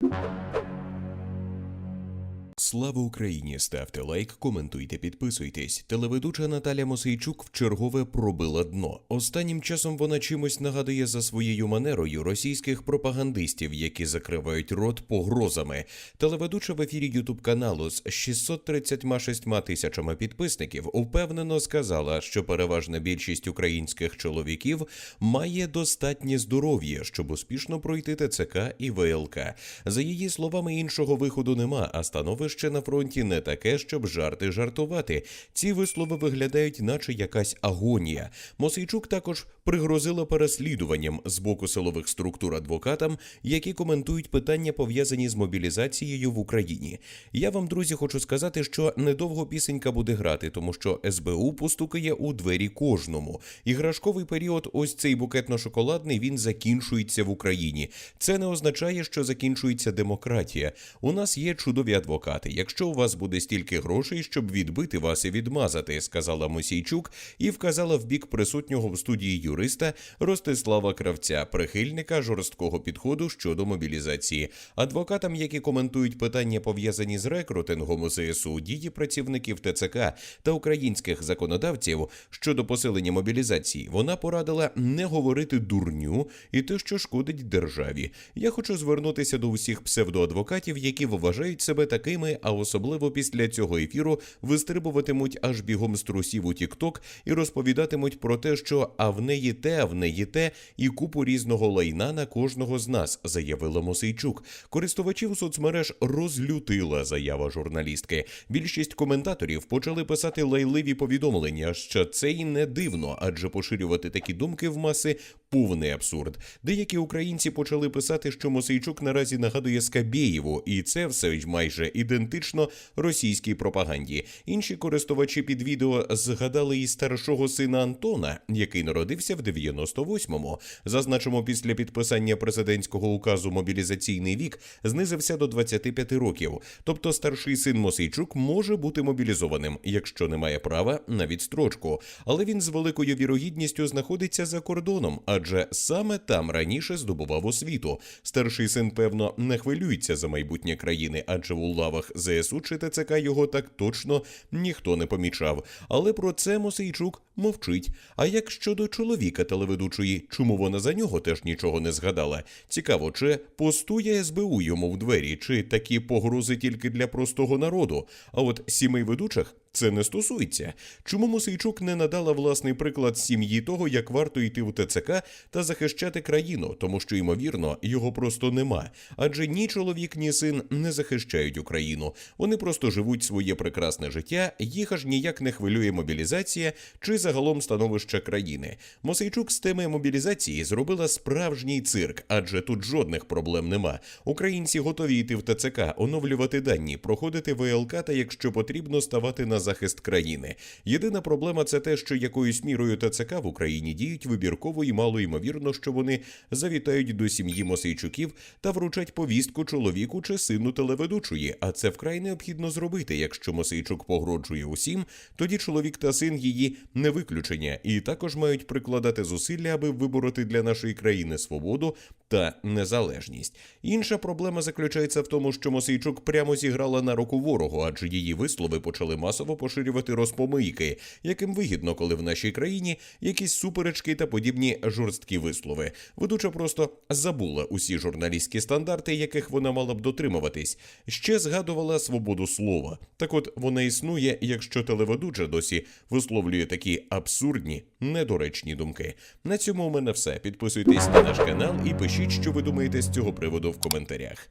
you Слава Україні! Ставте лайк, коментуйте, підписуйтесь. Телеведуча Наталя Мосейчук вчергове пробила дно. Останнім часом вона чимось нагадує за своєю манерою російських пропагандистів, які закривають рот погрозами. Телеведуча в ефірі Ютуб каналу з 636 тисячами підписників упевнено сказала, що переважна більшість українських чоловіків має достатнє здоров'я, щоб успішно пройти ТЦК і ВЛК. За її словами, іншого виходу нема, а становище на фронті не таке, щоб жарти жартувати. Ці вислови виглядають, наче якась агонія. Мосейчук також пригрозила переслідуванням з боку силових структур адвокатам, які коментують питання пов'язані з мобілізацією в Україні. Я вам, друзі, хочу сказати, що недовго пісенька буде грати, тому що СБУ постукає у двері кожному. Іграшковий період, ось цей букетно-шоколадний, він закінчується в Україні. Це не означає, що закінчується демократія. У нас є чудові адвокати. Якщо у вас буде стільки грошей, щоб відбити вас і відмазати, сказала Мосійчук і вказала в бік присутнього в студії юриста Ростислава Кравця, прихильника жорсткого підходу щодо мобілізації. Адвокатам, які коментують питання пов'язані з рекрутингом у ЗСУ, дії працівників ТЦК та українських законодавців щодо посилення мобілізації, вона порадила не говорити дурню і те, що шкодить державі. Я хочу звернутися до усіх псевдоадвокатів, які вважають себе такими, а особливо після цього ефіру вистрибуватимуть аж бігом з трусів у Тікток і розповідатимуть про те, що а в неї те, а в неї те, і купу різного лайна на кожного з нас, заявила Мосейчук. Користувачів соцмереж розлютила заява журналістки. Більшість коментаторів почали писати лайливі повідомлення, що це й не дивно, адже поширювати такі думки в маси повний абсурд. Деякі українці почали писати, що Мосейчук наразі нагадує Скабєєву, і це все майже ідентично російській пропаганді. Інші користувачі під відео згадали і старшого сина Антона, який народився в 98-му. Зазначимо, після підписання президентського указу мобілізаційний вік знизився до 25 років. Тобто старший син Мосейчук може бути мобілізованим, якщо не має права на відстрочку. Але він з великою вірогідністю знаходиться за кордоном, адже саме там раніше здобував освіту. Старший син, певно, не хвилюється за майбутнє країни, адже у лавах ЗСУ чи ТЦК його так точно ніхто не помічав. Але про це Мосейчук мовчить. А як щодо чоловіка телеведучої, чому вона за нього теж нічого не згадала? Цікаво, чи постує СБУ йому в двері, чи такі погрози тільки для простого народу? А от сімей ведучих це не стосується. Чому Мосейчук не надала власний приклад сім'ї того, як варто йти в ТЦК та захищати країну, тому що ймовірно його просто нема. Адже ні чоловік, ні син не захищають Україну. Вони просто живуть своє прекрасне життя, їх аж ніяк не хвилює мобілізація чи загалом становище країни. Мосейчук з теми мобілізації зробила справжній цирк, адже тут жодних проблем нема. Українці готові йти в ТЦК, оновлювати дані, проходити ВЛК та, якщо потрібно, ставати на захист країни. Єдина проблема це те, що якоюсь мірою ТЦК в Україні діють вибірково і мало ймовірно, що вони завітають до сім'ї Мосейчуків та вручать повістку чоловіку чи сину телеведучої. А це вкрай необхідно зробити. Якщо Мосейчук погрожує усім, тоді чоловік та син її не виключення, і також мають прикладати зусилля, аби вибороти для нашої країни свободу та незалежність. Інша проблема заключається в тому, що Мосейчук прямо зіграла на руку ворогу, адже її вислови почали масово поширювати розпомийки, яким вигідно, коли в нашій країні якісь суперечки та подібні жорсткі вислови. Ведуча просто забула усі журналістські стандарти, яких вона мала б дотримуватись. Ще згадувала свободу слова. Так от вона існує, якщо телеведуча досі висловлює такі абсурдні, недоречні думки. На цьому у мене все. Підписуйтесь на наш канал і пишіть, що ви думаєте з цього приводу в коментарях.